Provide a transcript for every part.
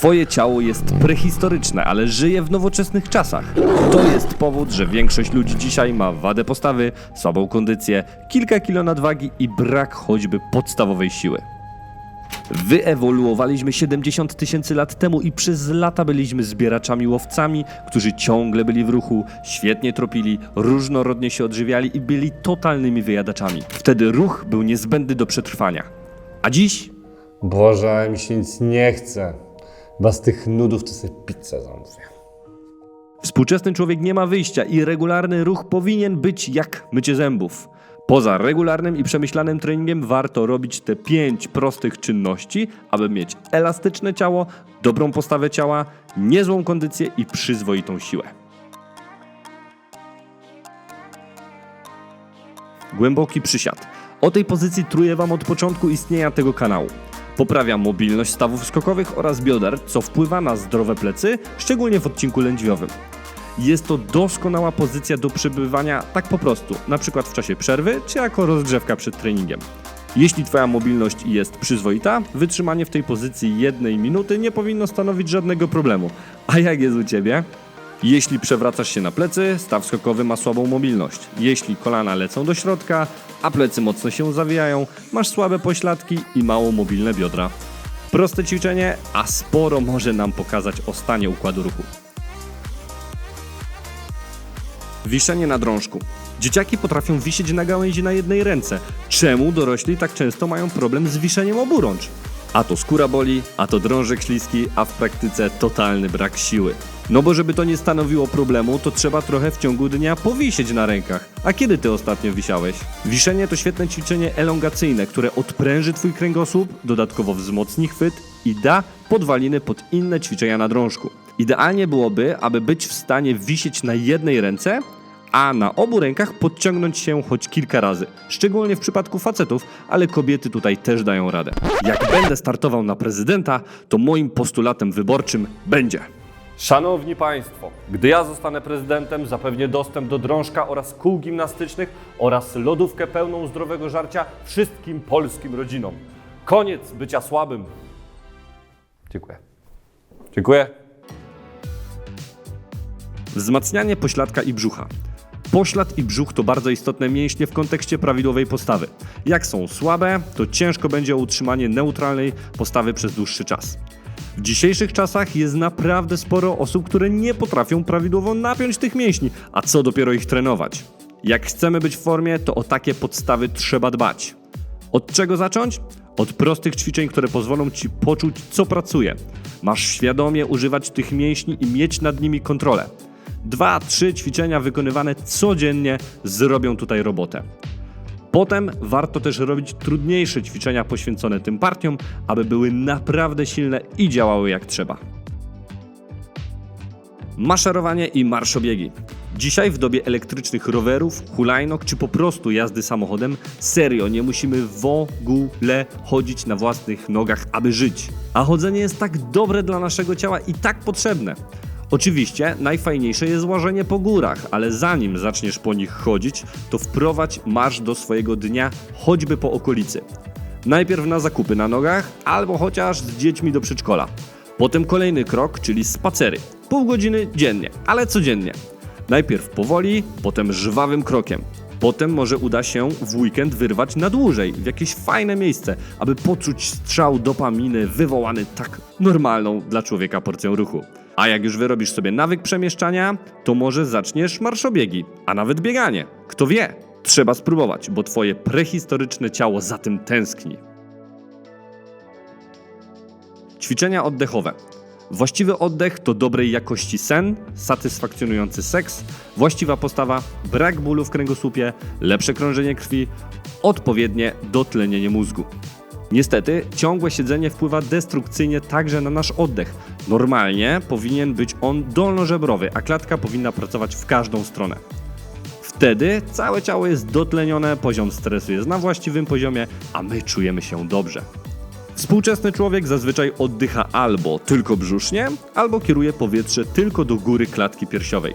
Twoje ciało jest prehistoryczne, ale żyje w nowoczesnych czasach. To jest powód, że większość ludzi dzisiaj ma wadę postawy, słabą kondycję, kilka kilo nadwagi i brak choćby podstawowej siły. Wyewoluowaliśmy 70 tysięcy lat temu i przez lata byliśmy zbieraczami łowcami, którzy ciągle byli w ruchu, świetnie tropili, różnorodnie się odżywiali i byli totalnymi wyjadaczami. Wtedy ruch był niezbędny do przetrwania. A dziś Boże, mi się nic nie chce. Z tych nudów to sobie pizzę zamówię. Współczesny człowiek nie ma wyjścia i regularny ruch powinien być jak mycie zębów. Poza regularnym i przemyślanym treningiem warto robić te pięć prostych czynności, aby mieć elastyczne ciało, dobrą postawę ciała, niezłą kondycję i przyzwoitą siłę. Głęboki przysiad. O tej pozycji truję Wam od początku istnienia tego kanału. Poprawia mobilność stawów skokowych oraz bioder, co wpływa na zdrowe plecy, szczególnie w odcinku lędźwiowym. Jest to doskonała pozycja do przebywania tak po prostu, przykład w czasie przerwy czy jako rozgrzewka przed treningiem. Jeśli Twoja mobilność jest przyzwoita, wytrzymanie w tej pozycji jednej minuty nie powinno stanowić żadnego problemu. A jak jest u Ciebie? Jeśli przewracasz się na plecy, staw skokowy ma słabą mobilność. Jeśli kolana lecą do środka, a plecy mocno się zawijają, masz słabe pośladki i mało mobilne biodra. Proste ćwiczenie, a sporo może nam pokazać o stanie układu ruchu. Wiszenie na drążku. Dzieciaki potrafią wisieć na gałęzi na jednej ręce. Czemu dorośli tak często mają problem z wiszeniem oburącz? A to skóra boli, a to drążek śliski, a w praktyce totalny brak siły. No bo żeby to nie stanowiło problemu, to trzeba trochę w ciągu dnia powisieć na rękach. A kiedy ty ostatnio wisiałeś? Wiszenie to świetne ćwiczenie elongacyjne, które odpręży twój kręgosłup, dodatkowo wzmocni chwyt i da podwaliny pod inne ćwiczenia na drążku. Idealnie byłoby, aby być w stanie wisieć na jednej ręce, a na obu rękach podciągnąć się choć kilka razy. Szczególnie w przypadku facetów, ale kobiety tutaj też dają radę. Jak będę startował na prezydenta, to moim postulatem wyborczym będzie. Szanowni Państwo, gdy ja zostanę prezydentem, zapewnię dostęp do drążka oraz kół gimnastycznych oraz lodówkę pełną zdrowego żarcia wszystkim polskim rodzinom. Koniec bycia słabym. Dziękuję. Dziękuję. Wzmacnianie pośladka i brzucha. Poślad i brzuch to bardzo istotne mięśnie w kontekście prawidłowej postawy. Jak są słabe, to ciężko będzie o utrzymanie neutralnej postawy przez dłuższy czas. W dzisiejszych czasach jest naprawdę sporo osób, które nie potrafią prawidłowo napiąć tych mięśni, a co dopiero ich trenować. Jak chcemy być w formie, to o takie podstawy trzeba dbać. Od czego zacząć? Od prostych ćwiczeń, które pozwolą ci poczuć, co pracuje. Masz świadomie używać tych mięśni i mieć nad nimi kontrolę. Dwa, trzy ćwiczenia wykonywane codziennie zrobią tutaj robotę. Potem warto też robić trudniejsze ćwiczenia poświęcone tym partiom, aby były naprawdę silne i działały jak trzeba. Maszerowanie i marszobiegi. Dzisiaj w dobie elektrycznych rowerów, hulajnok czy po prostu jazdy samochodem, serio nie musimy w ogóle chodzić na własnych nogach, aby żyć. A chodzenie jest tak dobre dla naszego ciała i tak potrzebne. Oczywiście najfajniejsze jest łażenie po górach, ale zanim zaczniesz po nich chodzić, to wprowadź marsz do swojego dnia choćby po okolicy. Najpierw na zakupy na nogach, albo chociaż z dziećmi do przedszkola. Potem kolejny krok, czyli spacery. Pół godziny dziennie, ale codziennie. Najpierw powoli, potem żwawym krokiem. Potem może uda się w weekend wyrwać na dłużej, w jakieś fajne miejsce, aby poczuć strzał dopaminy wywołany tak normalną dla człowieka porcją ruchu. A jak już wyrobisz sobie nawyk przemieszczania, to może zaczniesz marszobiegi, a nawet bieganie. Kto wie? Trzeba spróbować, bo twoje prehistoryczne ciało za tym tęskni. Ćwiczenia oddechowe. Właściwy oddech to dobrej jakości sen, satysfakcjonujący seks, właściwa postawa, brak bólu w kręgosłupie, lepsze krążenie krwi, odpowiednie dotlenienie mózgu. Niestety, ciągłe siedzenie wpływa destrukcyjnie także na nasz oddech. Normalnie powinien być on dolnożebrowy, a klatka powinna pracować w każdą stronę. Wtedy całe ciało jest dotlenione, poziom stresu jest na właściwym poziomie, a my czujemy się dobrze. Współczesny człowiek zazwyczaj oddycha albo tylko brzusznie, albo kieruje powietrze tylko do góry klatki piersiowej.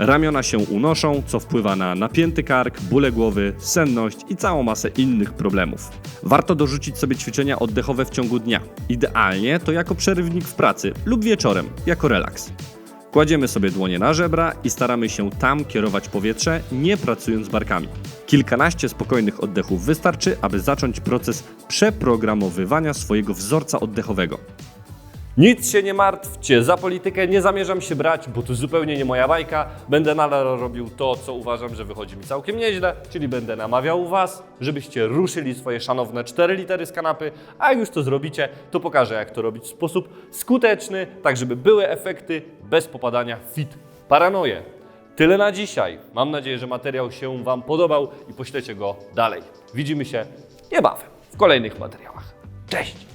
Ramiona się unoszą, co wpływa na napięty kark, bóle głowy, senność i całą masę innych problemów. Warto dorzucić sobie ćwiczenia oddechowe w ciągu dnia. Idealnie to jako przerywnik w pracy lub wieczorem, jako relaks. Kładziemy sobie dłonie na żebra i staramy się tam kierować powietrze, nie pracując barkami. Kilkanaście spokojnych oddechów wystarczy, aby zacząć proces przeprogramowywania swojego wzorca oddechowego. Nic się nie martwcie, za politykę nie zamierzam się brać, bo to zupełnie nie moja bajka. Będę nadal robił to, co uważam, że wychodzi mi całkiem nieźle, czyli będę namawiał Was, żebyście ruszyli swoje szanowne 4 litery z kanapy, a jak już to zrobicie, to pokażę, jak to robić w sposób skuteczny, tak żeby były efekty bez popadania fit paranoję. Tyle na dzisiaj. Mam nadzieję, że materiał się Wam podobał i poślecie go dalej. Widzimy się niebawem w kolejnych materiałach. Cześć!